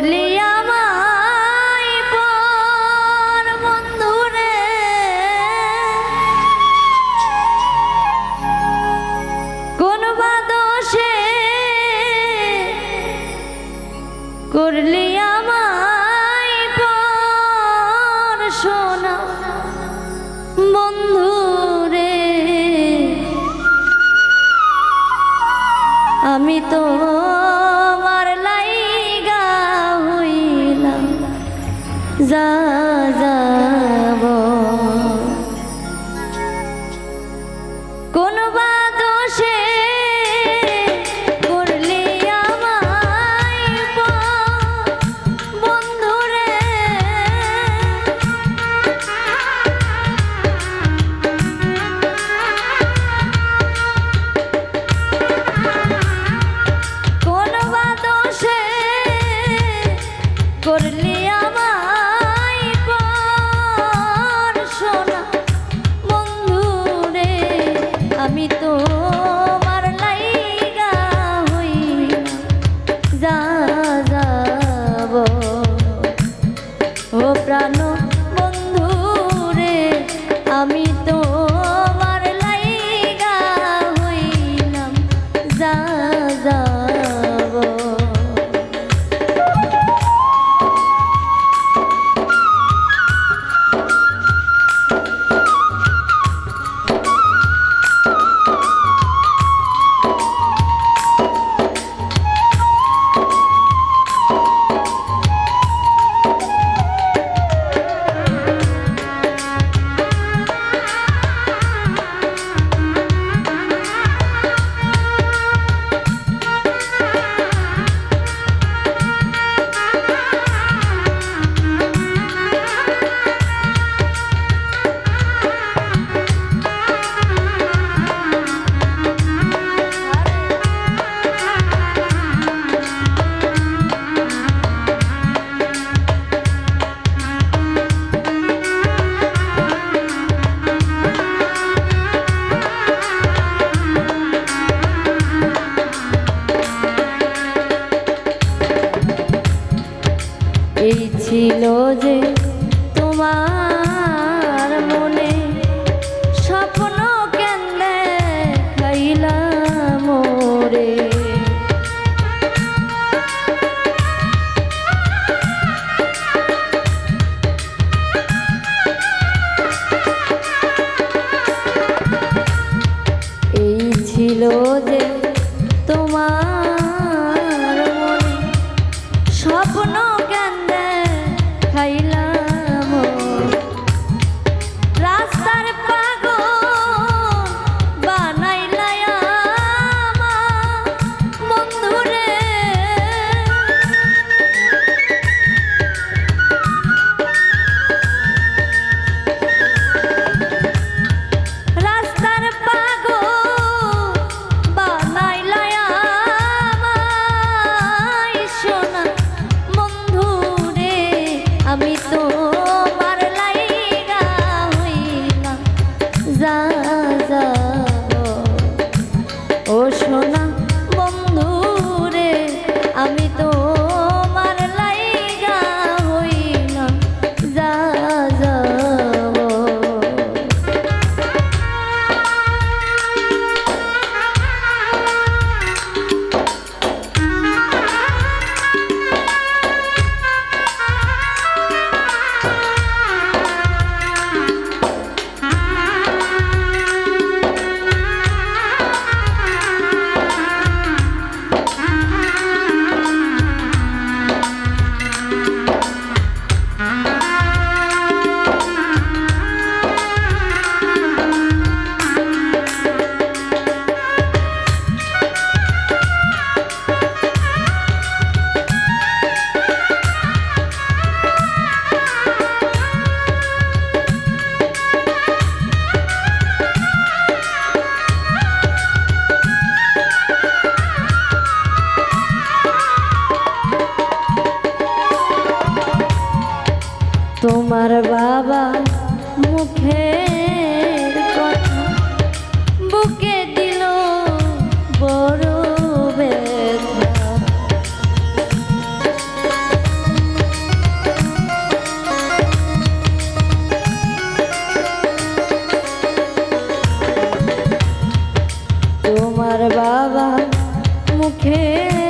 Charlie. जा xa rời এলো যে তোমার মনে স্বপ্ন কেন খাইলাম মোরে? এই ছিল যে তোমার মনে স্বপ্ন que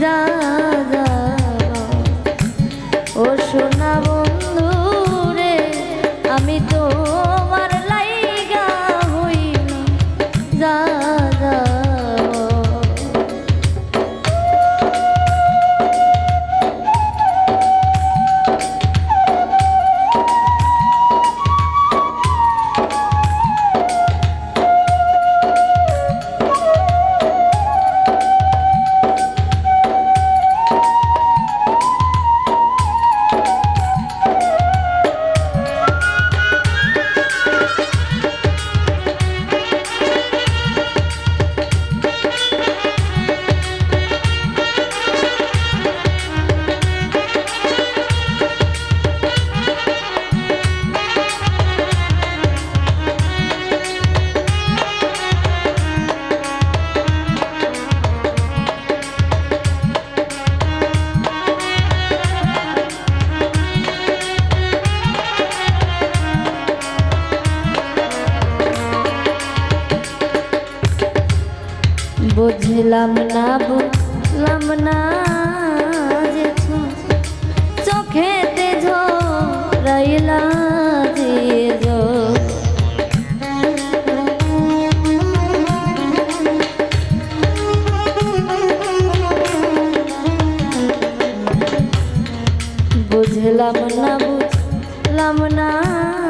love. বুঝলাম না বুঝলাম না